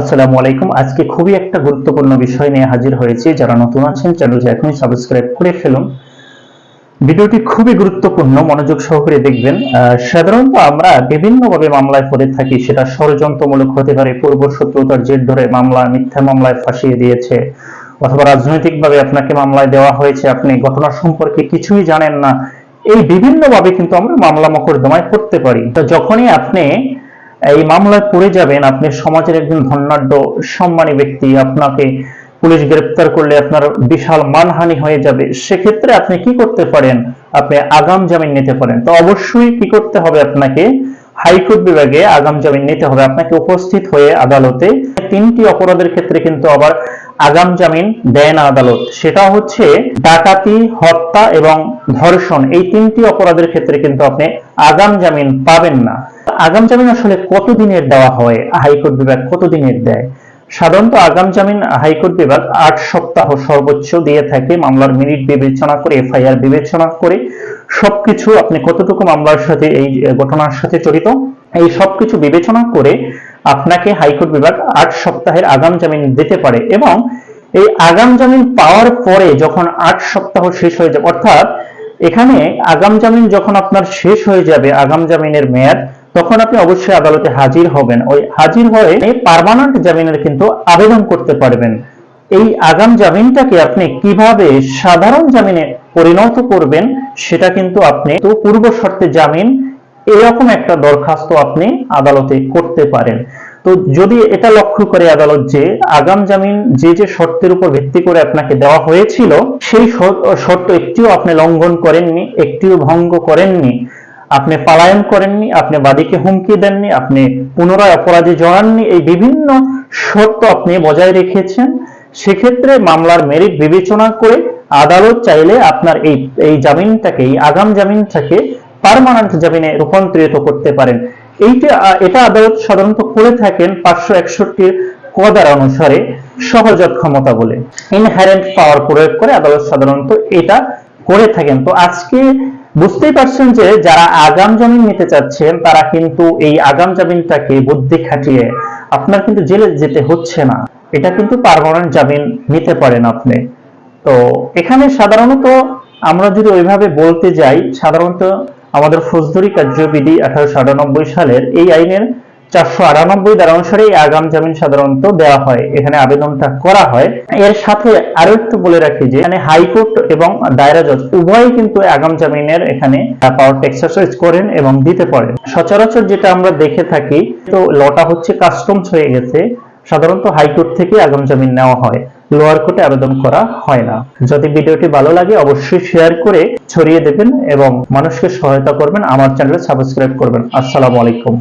আসসালামু আলাইকুম। আজকে খুবই একটা গুরুত্বপূর্ণ বিষয় নিয়ে হাজির হয়েছি। যারা নতুন আছেন চ্যানেলটি এখনই সাবস্ক্রাইব করে ফেলুন। ভিডিওটি খুবই গুরুত্বপূর্ণ, মনোযোগ সহকারে দেখবেন। সাধারণত আমরা বিভিন্নভাবে মামলায় পড়ে থাকি, সেটা ষড়যন্ত্রমূলক হতে পারে, পূর্ব শত্রুতার জের ধরে মামলা, মিথ্যা মামলায় ফাঁসিয়ে দিয়েছে, অথবা রাজনৈতিকভাবে আপনাকে মামলায় দেওয়া হয়েছে, আপনি ঘটনা সম্পর্কে কিছুই জানেন না। এই বিভিন্নভাবে কিন্তু আমরা মামলা মকদ্দমায় পড়তে পারি। তো যখনই আপনি এই মামলায় পড়ে যাবেন। আপনি সমাজের একজন ধনাঢ্য, সম্মানী ব্যক্তি। আপনাকে পুলিশ গ্রেপ্তার করলে আপনার বিশাল মানহানি হয়ে যাবে। সেক্ষেত্রে আপনি কি করতে পারেন? আপনি আগাম জামিন নিতে পারেন। তো অবশ্যই কি করতে হবে আপনাকে? হাইকোর্ট বিভাগে আগাম জামিন নিতে হবে। আপনাকে উপস্থিত হয়ে আদালতে তিনটি অপরাধের ক্ষেত্রে কিন্তু আবার আগাম জামিন দেয় না আদালত। সেটা হচ্ছে ডাকাতি, হত্যা এবং ধর্ষণ। এই তিনটি অপরাধের ক্ষেত্রে কিন্তু আপনি আগাম জামিন পাবেন না। আগাম জামিন আসলে কত দিনের দেওয়া হয়? হাইকোর্ট বিভাগ কত দিনের দেয়? সাধারণত আগাম জামিন হাইকোর্ট বিভাগ আট সপ্তাহ সর্বোচ্চ দিয়ে থাকে। মামলার মিনিট বিবেচনা করে, এফআইআর বিবেচনা করে সবকিছু আপনি কতটুকু মামলার সাথে এই ঘটনার সাথে জড়িত, এই সবকিছু বিবেচনা করে আপনাকে হাইকোর্ট বিভাগ আট সপ্তাহের আগাম জামিন দিতে পারে এবং এই আগাম জামিন পাওয়ার পরে যখন আট সপ্তাহ শেষ হয়ে যাবে, অর্থাৎ এখানে আগাম জামিন যখন আপনার শেষ হয়ে যাবে, আগাম জামিনের মেয়াদ তখন আপনি অবশ্যই আদালতে হাজির হবেন। ওই হাজির হয়ে পার্মানেন্ট জামিনের কিন্তু আবেদন করতে পারবেন। এই আগাম জামিনটাকে আপনি কীভাবে সাধারণ জামিনে পরিণত করবেন, সেটা কিন্তু আপনি তো পূর্ব শর্তে জামিন, এরকম একটা দরখাস্ত আপনি আদালতে করতে পারেন। তো যদি এটা লক্ষ্য করে আদালত যে আগাম জামিন যে যে শর্তের উপর ভিত্তি করে আপনাকে দেওয়া হয়েছিল, সেই শর্ত একটিও আপনি লঙ্ঘন করেননি, একটিও ভঙ্গ করেননি। আপনি পালায়ন করেননি, আপনি বাদীকে হুমকি দেননি, আপনি পুনরায় অপরাধী জড়াননি, এই বিভিন্ন শর্ত আপনি বজায় রেখেছেন। সেক্ষেত্রে মামলার মেরিট বিবেচনা করে আদালত চাইলে আপনার এই এই জামিনটাকে, এই আগাম জামিনটাকে পার্মানেন্ট জামিনে রূপান্তরিত করতে পারেন। এইটা, এটা আদালত সাধারণত করে থাকেন পাঁচশো একষট্টির কদার অনুসারে সহজাত ক্ষমতা বলে। ইনহারেন্ট পাওয়ার প্রয়োগ করে আদালত সাধারণত এটা করে থাকেন। তো আজকে বুঝতেই পারছেন যে যারা আগাম জামিন নিতে চাচ্ছেন, তারা কিন্তু এই আগাম জামিনটাকে বুদ্ধি খাটিয়ে আপনার কিন্তু জেলে যেতে হচ্ছে না। এটা কিন্তু পারমানেন্ট জামিন নিতে পারেন আপনি। তো এখানে সাধারণত আমরা যদি ওইভাবে বলতে যাই, সাধারণত আমাদের ফৌজদারি কার্যবিধি আঠারোশো আটানব্বই সালের এই আইনের চারশো আটানব্বই ধারা অনুসারে আগাম জামিন সাধারণত দেওয়া হয়। এখানে আবেদনটা করা হয়। এর সাথে আরও একটু বলে রাখি যে, এখানে হাইকোর্ট এবং দায়রা জজ উভয়ই কিন্তু আগাম জামিনের এখানে পাওয়ারটা এক্সারসাইজ করেন এবং দিতে পারেন। সচরাচর যেটা আমরা দেখে থাকি, তো লটা হচ্ছে কাস্টমস হয়ে গেছে। সাধারণত হাইকোর্ট থেকে আগাম জামিন নেওয়া হয়। লোয়ার কোর্টে আবেদন করা হয় না। যদি ভিডিওটি ভালো লাগে, অবশ্যই শেয়ার করে ছড়িয়ে দেবেন এবং মানুষকে সহায়তা করবেন। আমার চ্যানেলে সাবস্ক্রাইব করবেন। আসসালামু আলাইকুম।